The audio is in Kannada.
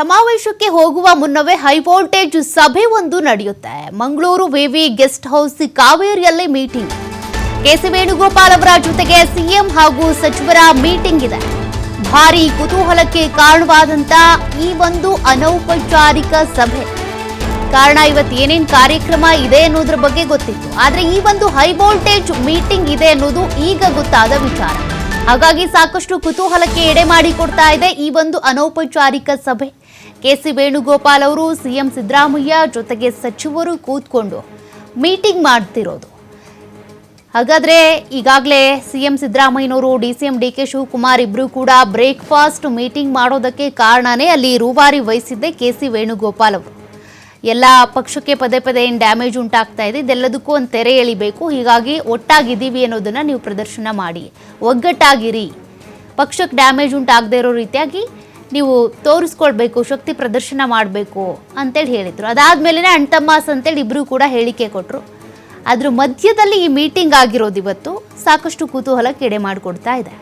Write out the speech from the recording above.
ಸಮಾವೇಶಕ್ಕೆ ಹೋಗುವ ಮುನ್ನವೇ ಹೈ ವೋಲ್ಟೇಜ್ ಸಭೆ ಒಂದು ನಡೆಯುತ್ತೆ. ಮಂಗಳೂರು ವಿವಿ ಗೆಸ್ಟ್ ಹೌಸ್ ಕಾವೇರಿಯಲ್ಲಿ ಮೀಟಿಂಗ್. ಕೆಸಿ ವೇಣುಗೋಪಾಲ್ ಅವರ ಜೊತೆಗೆ ಸಿಎಂ ಹಾಗೂ ಸಚಿವರ ಮೀಟಿಂಗ್ ಇದೆ. ಭಾರಿ ಕುತೂಹಲಕ್ಕೆ ಕಾರಣವಾದಂತ ಈ ಒಂದು ಅನೌಪಚಾರಿಕ ಸಭೆ. ಕಾರಣ ಇವತ್ತು ಏನೇನು ಕಾರ್ಯಕ್ರಮ ಇದೆ ಅನ್ನೋದ್ರ ಬಗ್ಗೆ ಗೊತ್ತಿತ್ತು. ಆದ್ರೆ ಈ ಒಂದು ಹೈ ವೋಲ್ಟೇಜ್ ಮೀಟಿಂಗ್ ಇದೆ ಅನ್ನೋದು ಈಗ ಗೊತ್ತಾದ ವಿಚಾರ. ಹಾಗಾಗಿ ಸಾಕಷ್ಟು ಕುತೂಹಲಕ್ಕೆ ಎಡೆ ಮಾಡಿಕೊಡ್ತಾ ಇದೆ ಈ ಒಂದು ಅನೌಪಚಾರಿಕ ಸಭೆ. ಕೆಸಿ ವೇಣುಗೋಪಾಲ್ ಅವರು, ಸಿಎಂ ಸಿದ್ದರಾಮಯ್ಯ ಜೊತೆಗೆ ಸಚಿವರು ಕೂತ್ಕೊಂಡು ಮೀಟಿಂಗ್ ಮಾಡ್ತಿರೋದು. ಹಾಗಾದ್ರೆ ಈಗಾಗಲೇ ಸಿಎಂ ಸಿದ್ದರಾಮಯ್ಯನವರು D C M D K Shivakumar ಇಬ್ಬರು ಕೂಡ ಬ್ರೇಕ್ಫಾಸ್ಟ್ ಮೀಟಿಂಗ್ ಮಾಡೋದಕ್ಕೆ ಕಾರಣನೇ ಅಲ್ಲಿ ರೂವಾರಿ ವಹಿಸಿದ್ದೆ ಕೆ ಸಿ ವೇಣುಗೋಪಾಲ್ ಅವರು. ಎಲ್ಲ ಪಕ್ಷಕ್ಕೆ ಪದೇ ಪದೇ ಏನು ಡ್ಯಾಮೇಜ್ ಉಂಟಾಗ್ತಾ ಇದೆ, ಇದೆಲ್ಲದಕ್ಕೂ ಒಂದು ತೆರೆ ಎಳಿಬೇಕು. ಹೀಗಾಗಿ ಒಟ್ಟಾಗಿದ್ದೀವಿ ಅನ್ನೋದನ್ನು ನೀವು ಪ್ರದರ್ಶನ ಮಾಡಿ. ಒಗ್ಗಟ್ಟಾಗಿರಿ. ಪಕ್ಷಕ್ಕೆ ಡ್ಯಾಮೇಜ್ ಉಂಟಾಗದೇ ಇರೋ ರೀತಿಯಾಗಿ ನೀವು ತೋರಿಸ್ಕೊಳ್ಬೇಕು, ಶಕ್ತಿ ಪ್ರದರ್ಶನ ಮಾಡಬೇಕು ಅಂತೇಳಿ ಹೇಳಿದರು. ಅದಾದಮೇಲೆ ಅಣ್ತಮ್ಮಾಸ್ ಅಂತೇಳಿ ಇಬ್ಬರೂ ಕೂಡ ಹೇಳಿಕೆ ಕೊಟ್ಟರು ಅದ್ರ ಮಧ್ಯದಲ್ಲಿ ಈ ಮೀಟಿಂಗ್ ಆಗಿರೋದು ಇವತ್ತು ಸಾಕಷ್ಟು ಕುತೂಹಲಕ್ಕೆ ಎಡೆ ಮಾಡಿಕೊಡ್ತಾ ಇದೆ.